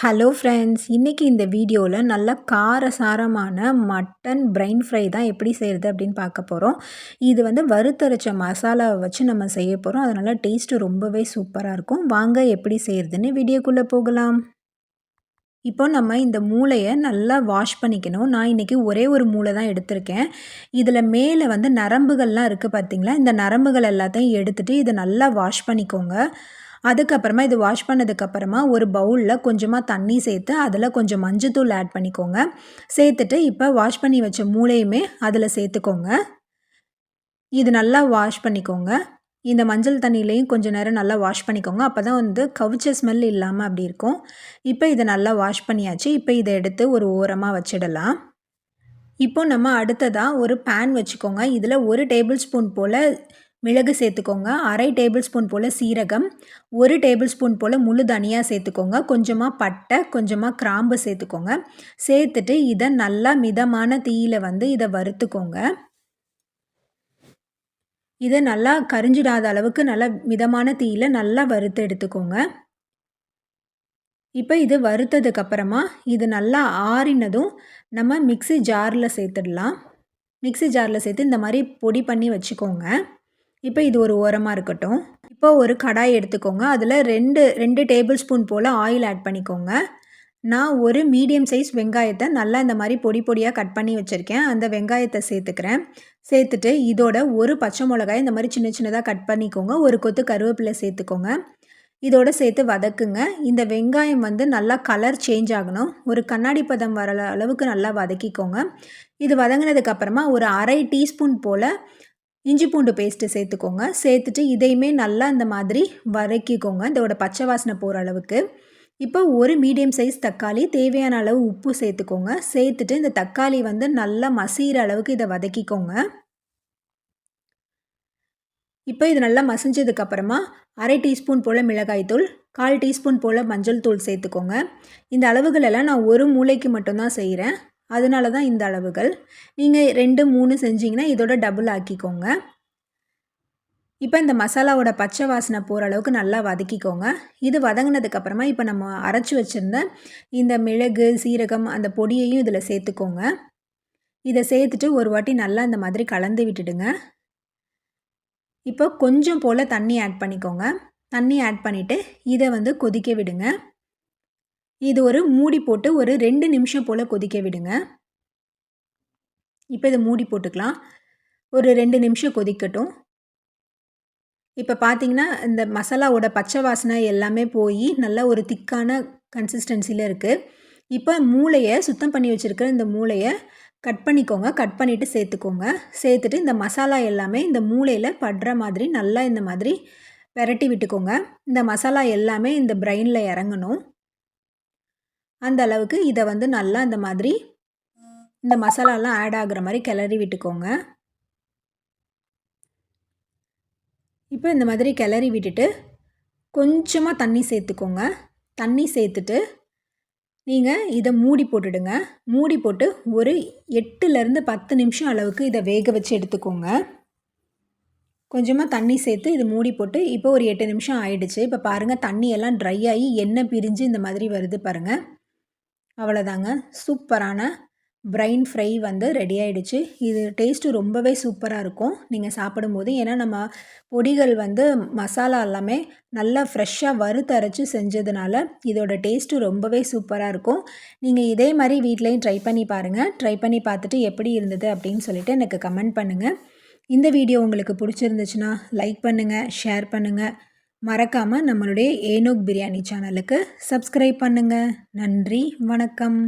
Hello friends இன்றைக்கி இந்த வீடியோவில் நல்ல காரசாரமான மட்டன் பிரைன் ஃப்ரை தான் எப்படி செய்கிறது அப்படின்னு பார்க்க போகிறோம் இது வந்து வறுத்தரைச்ச மசாலாவை வச்சு நம்ம செய்ய போகிறோம் அதனால் டேஸ்ட்டு ரொம்பவே சூப்பராக இருக்கும். வாங்க எப்படி செய்கிறதுன்னு வீடியோக்குள்ளே போகலாம். இப்போ நம்ம இந்த மூளையை நல்லா வாஷ் பண்ணிக்கணும். நான் இன்றைக்கி ஒரே ஒரு மூளை தான் எடுத்திருக்கேன். இதில் மேலே வந்து நரம்புகள்லாம் இருக்குது பார்த்திங்களா இந்த நரம்புகள் எல்லாத்தையும் எடுத்துகிட்டு இதை நல்லா வாஷ் பண்ணிக்கோங்க. அதுக்கப்புறமா இது வாஷ் பண்ணதுக்கப்புறமா ஒரு பவுலில் கொஞ்சமாக தண்ணி சேர்த்து அதில் கொஞ்சம் மஞ்சத்தூள் ஆட் பண்ணிக்கோங்க. சேர்த்துட்டு இப்போ வாஷ் பண்ணி வச்ச மூளையுமே அதில் சேர்த்துக்கோங்க. இது நல்லா வாஷ் பண்ணிக்கோங்க. இந்த மஞ்சள் தண்ணியிலையும் கொஞ்சம் நேரம் நல்லா வாஷ் பண்ணிக்கோங்க. அப்போ தான் வந்து கவிச்ச ஸ்மெல் இல்லாமல் அப்படி இருக்கும். இப்போ இதை நல்லா வாஷ் பண்ணியாச்சு. இப்போ இதை எடுத்து ஒரு ஓரமாக வச்சிடலாம். இப்போ நம்ம அடுத்ததாக ஒரு பேன் வச்சுக்கோங்க. இதில் ஒரு டேபிள் ஸ்பூன் போல் மிளகு சேர்த்துக்கோங்க. அரை டேபிள் ஸ்பூன் போல் சீரகம் ஒரு டேபிள் ஸ்பூன் போல் முழு தனியாக சேர்த்துக்கோங்க. கொஞ்சமாக பட்டை கொஞ்சமாக கிராம்பு சேர்த்துக்கோங்க. சேர்த்துட்டு இதை நல்லா மிதமான தீயில் வந்து இதை வறுத்துக்கோங்க. இதை நல்லா கரிஞ்சிடாத அளவுக்கு நல்லா மிதமான தீயில் நல்லா வறுத்து எடுத்துக்கோங்க. இப்போ இது வறுத்ததுக்கப்புறமா இது நல்லா ஆறினதும் நம்ம மிக்சி ஜாரில் சேர்த்துடலாம். மிக்சி ஜாரில் சேர்த்து இந்த மாதிரி பொடி பண்ணி வச்சுக்கோங்க. இப்போ இது ஒரு ஓரமாக இருக்கட்டும். இப்போ ஒரு கடாய் எடுத்துக்கோங்க. அதில் ரெண்டு ரெண்டு டேபிள் ஸ்பூன் போல் ஆயில் ஆட் பண்ணிக்கோங்க. நான் ஒரு மீடியம் சைஸ் வெங்காயத்தை நல்லா இந்த மாதிரி பொடி பொடியாக கட் பண்ணி வச்சுருக்கேன். அந்த வெங்காயத்தை சேர்த்துக்கிறேன். சேர்த்துட்டு இதோட ஒரு பச்சை மிளகாய் இந்த மாதிரி சின்ன சின்னதாக கட் பண்ணிக்கோங்க. ஒரு கொத்து கருவேப்பிலை சேர்த்துக்கோங்க. இதோட சேர்த்து வதக்குங்க. இந்த வெங்காயம் வந்து நல்லா கலர் சேஞ்ச் ஆகணும். ஒரு கண்ணாடி பதம் வர அளவுக்கு நல்லா வதக்கிக்கோங்க. இது வதங்கினதுக்கப்புறமா ஒரு அரை டீஸ்பூன் போல் இஞ்சி பூண்டு பேஸ்ட்டு சேர்த்துக்கோங்க. சேர்த்துட்டு இதையுமே நல்லா இந்த மாதிரி வதக்கிக்கோங்க. இதோட பச்சை வாசனை போகிற அளவுக்கு. இப்போ ஒரு மீடியம் சைஸ் தக்காளி தேவையான அளவு உப்பு சேர்த்துக்கோங்க. சேர்த்துட்டு இந்த தக்காளி வந்து நல்லா மசிகிற அளவுக்கு இதை வதக்கிக்கோங்க. இப்போ இது நல்லா மசிஞ்சதுக்கப்புறமா அரை டீஸ்பூன் போல் மிளகாய்த்தூள் கால் டீஸ்பூன் போல் மஞ்சள் தூள் சேர்த்துக்கோங்க. இந்த அளவுகளெல்லாம் நான் ஒரு மூளைக்கு மட்டும்தான் செய்கிறேன் அதனால தான் இந்த அளவுகள். நீங்கள் ரெண்டு மூணு செஞ்சிங்கன்னா இதோட டபுள் ஆக்கிக்கோங்க. இப்போ இந்த மசாலாவோட பச்சை வாசனை போகிற அளவுக்கு நல்லா வதக்கிக்கோங்க. இது வதங்கினதுக்கப்புறமா இப்போ நம்ம அரைச்சி வச்சுருந்த இந்த மிளகு சீரகம் அந்த பொடியையும் இதில் சேர்த்துக்கோங்க. இதை சேர்த்துட்டு ஒரு வாட்டி நல்லா இந்த மாதிரி கலந்து விட்டுடுங்க. இப்போ கொஞ்சம் போல் தண்ணி ஆட் பண்ணிக்கோங்க. தண்ணி ஆட் பண்ணிவிட்டு இதை வந்து கொதிக்க விடுங்க. இது ஒரு மூடி போட்டு ஒரு ரெண்டு நிமிஷம் போல் கொதிக்க விடுங்க. இப்போ இதை மூடி போட்டுக்கலாம். ஒரு ரெண்டு நிமிஷம் கொதிக்கட்டும். இப்போ பார்த்தீங்கன்னா இந்த மசாலாவோட பச்சை வாசனை எல்லாமே போய் நல்ல ஒரு திக்கான கன்சிஸ்டன்சியில் இருக்குது இப்போ மூளையை சுத்தம் பண்ணி வச்சுருக்கிற இந்த மூளையை கட் பண்ணிக்கோங்க. கட் பண்ணிவிட்டு சேர்த்துக்கோங்க. சேர்த்துட்டு இந்த மசாலா எல்லாமே இந்த மூளையில் படுற மாதிரி நல்லா இந்த மாதிரி விரட்டி விட்டுக்கோங்க. இந்த மசாலா எல்லாமே இந்த பிரெயினில் இறங்கணும். அந்த அளவுக்கு இதை வந்து நல்லா இந்த மாதிரி இந்த மசாலாலாம் ஆட் ஆகுற மாதிரி கிளறி விட்டுக்கோங்க. இப்போ இந்த மாதிரி கிளறி விட்டுட்டு கொஞ்சமாக தண்ணி சேர்த்துக்கோங்க. தண்ணி சேர்த்துட்டு நீங்கள் இதை மூடி போட்டுடுங்க. மூடி போட்டு ஒரு எட்டுலேருந்து பத்து நிமிஷம் அளவுக்கு இதை வேக வச்சு எடுத்துக்கோங்க. கொஞ்சமாக தண்ணி சேர்த்து இது மூடி போட்டு இப்போ ஒரு எட்டு நிமிஷம் ஆயிடுச்சு. இப்போ பாருங்கள் தண்ணி எல்லாம் ட்ரை ஆகி எண்ணெய் பிரிஞ்சு இந்த மாதிரி வருது பாருங்கள் அவ்வளோதாங்க சூப்பரான பிரைன் ஃப்ரை வந்து ரெடி ஆகிடுச்சு இது டேஸ்ட்டு ரொம்பவே சூப்பராக இருக்கும். நீங்கள் சாப்பிடும்போது. ஏன்னா நம்ம பொடிகள் வந்து மசாலா எல்லாமே நல்லா ஃப்ரெஷ்ஷாக வறுத்தரைச்சி செஞ்சதுனால இதோட டேஸ்ட்டு ரொம்பவே சூப்பராக இருக்கும். நீங்கள் இதே மாதிரி வீட்லேயும் ட்ரை பண்ணி பாருங்கள் ட்ரை பண்ணி பார்த்துட்டு எப்படி இருந்தது அப்படின்னு சொல்லிவிட்டு எனக்கு கமெண்ட் பண்ணுங்கள் இந்த வீடியோ உங்களுக்கு பிடிச்சிருந்துச்சுன்னா லைக் பண்ணுங்கள் ஷேர் பண்ணுங்கள் மறக்காமல் நம்மளுடைய ஏனோக் பிரியாணி சேனலுக்கு சப்ஸ்கிரைப் பண்ணுங்கள் நன்றி வணக்கம்.